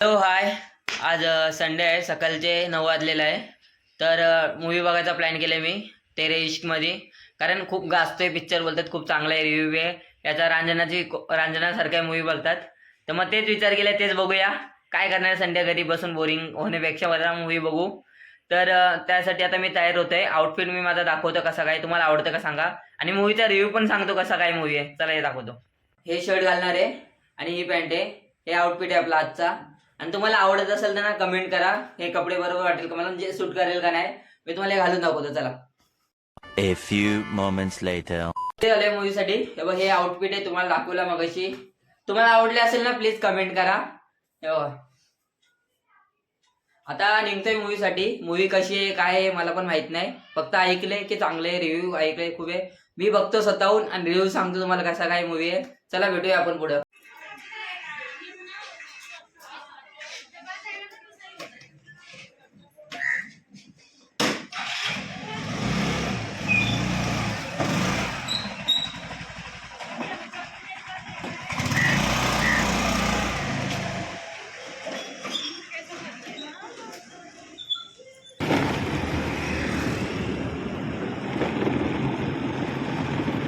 Hello hi आज Sunday आहे. सकाळचे नऊ वाजलेलं आहे. तर मूवी बघायचा प्लॅन केला मी तेरे इश्कमध्ये कारण खूप गाजतोय पिक्चर बोलतात खूप चांगला आहे रिव्ह्यू आहे. याचा रांजनाची रांजनासारख्या मूवी बोलतात तर मग तेच विचार केला तेच बघूया. काय करणार संडे घरी बसून बोरिंग होण्यापेक्षा बरा मूवी बघू. तर त्यासाठी आता मी तयार होतोय. आउटफिट मी माझा दाखवतो कसा काय तुम्हाला आवडतं का सांगा. आणि मूवीचा रिव्ह्यू पण सांगतो कसा काय मूवी आहे. चला हे दाखवतो. हे शर्ट घालणार आहे आणि ही पॅन्ट आहे. हे आउटफिट आहे आपला आजचा. आणि तुम्हाला आवडत असेल तर ना कमेंट करा. हे कपडे बरोबर वाटेल का मला? जे सूट करेल का नाही? मी तुम्हाला हे घालून दाखवतो चला. A few moments later. ते आले मूवीसाठी हे बघ हे आउटफिट आहे तुम्हाला दाखवला मगाशी. तुम्हाला आवडले असेल ना प्लीज कमेंट करा. हे बघा. आता निघतोय मूवीसाठी मूवी कशी आहे काय आहे मला पण माहीत नाही. फक्त ऐकलंय की चांगले रिव्ह्यू ऐकले खूप आहे. मी बघतो स्वतःहून आणि रिव्ह्यू सांगतो तुम्हाला कसा काय मूवी आहे. चला भेटूया आपण पुढं.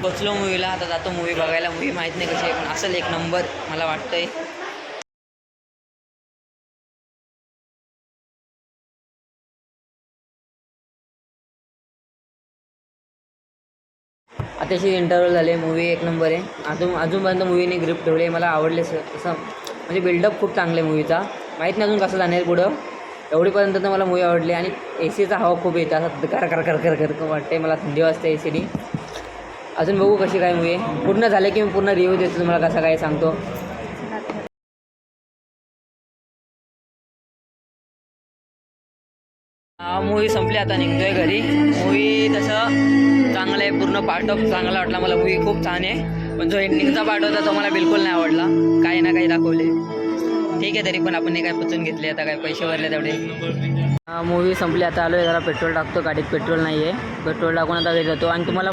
बसलो मूवीला आता जातो मूवी बघायला. मूवी माहीत नाही कशी आहे पण असेल एक नंबर मला वाटतंय. अतिशय इंटरव्ह्यू झाले मूवी एक नंबर आहे. अजून अजूनपर्यंत मूवीने ग्रिप ठेवले मला आवडले असं म्हणजे बिल्डअप खूप चांगलं आहे मूवीचा माहीत नाही अजून कसं जाणार पुढं. एवढीपर्यंत तर मला मूवी आवडली. आणि ए सीचा हवा खूप येतं. असं कर कर कर कर कर कर वाटते मला थंडी वाजते ए सीनी अजून बघू कशी काय मूवी आहे. पूर्ण झाले की मी पूर्ण रिव्ह्यू देतो तुम्हाला कसा काय सांगतो. मूवी संपली आता निघतोय घरी. मूवी तसं चांगलं आहे पूर्ण पार्ट ऑफ चांगला वाटला मला. मूवी खूप छान आहे. पण जो एंडिंगचा पार्ट होता तो मला बिलकुल नाही आवडला. काही ना काही दाखवले. ठीक आहे तरी पण आपण काय पचून घेतले आता काय पैसे भरले तेवढे. मूवी संपली आता आलो आहे जरा पेट्रोल टाकतो. गाडीत पेट्रोल नाही आहे पेट्रोल टाकून आता घरी जातो. आणि तुम्हाला